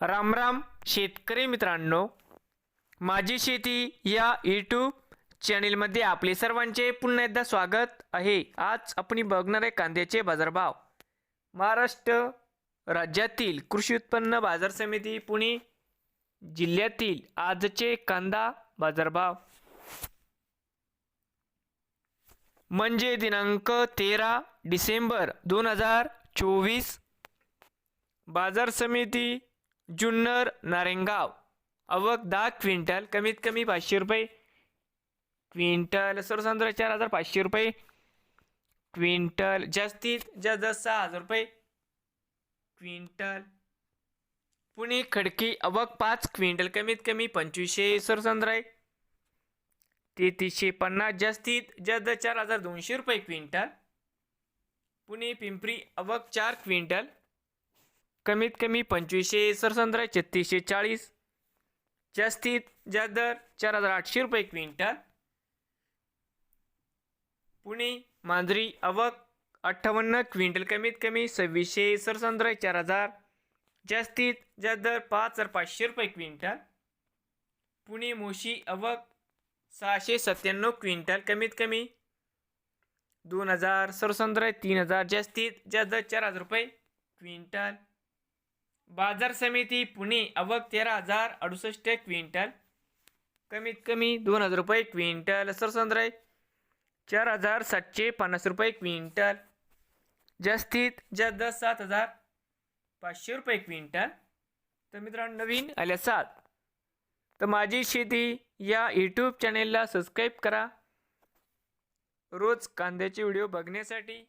रामराम शेतकरी मित्रांनो. माझी शेती या यूट्यूब चॅनेलमध्ये आपले सर्वांचे पुन्हा एकदा स्वागत आहे. आज आपण बघणार आहे कांद्याचे बाजारभाव. महाराष्ट्र राज्यातील कृषी उत्पन्न बाजार समिती पुणे जिल्ह्यातील आजचे कांदा बाजारभाव. म्हणजे दिनांक तेरा डिसेंबर दोन हजार चोवीस बाजार समिती जुन्नर नारेंगाव. अवक दहा क्विंटल कमीत कमी पाचशे रुपये. क्विंटल सर्वसाधारण चार हजार पाचशे रुपये. क्विंटल जास्तीत जास्त सहा हजार रुपये. क्विंटल पुणे खडकी अवक पाच क्विंटल कमीत कमी पंचवीसशे सरसंद्र आहे. तेहतीसशे पन्नास जास्तीत जास्त चार हजार दोनशे रुपये क्विंटल. पुणे पिंपरी अवक चार क्विंटल. कमीत कमी पंचवीसशे सरसंद्र छत्तीसशे चाळीस. जास्तीत जास्त दर चार हजार आठशे रुपये क्विंटल. पुणे मांजरी आवक अठ्ठावन्न क्विंटल कमीत कमी सव्वीसशे सरसंद्र चार हजार. जास्तीत जास्त दर पाच हजार पाचशे रुपये क्विंटल. पुणे मोशी आवक सहाशे सत्त्याण्णव क्विंटल कमीत कमी दोन हजार सरसंद्र तीन हजार. जास्तीत जास्त दर चार हजार रुपये क्विंटल. बाजार समिती पुणे आवक तेरा हजार अडुसष्ट क्विंटल. कमीत कमी दोन हजार रुपये क्विंटल. सरसंद्राय चार हजार सातशे पन्नास रुपये क्विंटल. जास्तीत जास्त सात हजार पाचशे रुपये क्विंटल. तर मित्रांनो नवीन आल्या सात. तर माझी शेती या यूट्यूब चॅनेलला सबस्क्राईब करा. रोज कांद्याचे व्हिडिओ बघण्यासाठी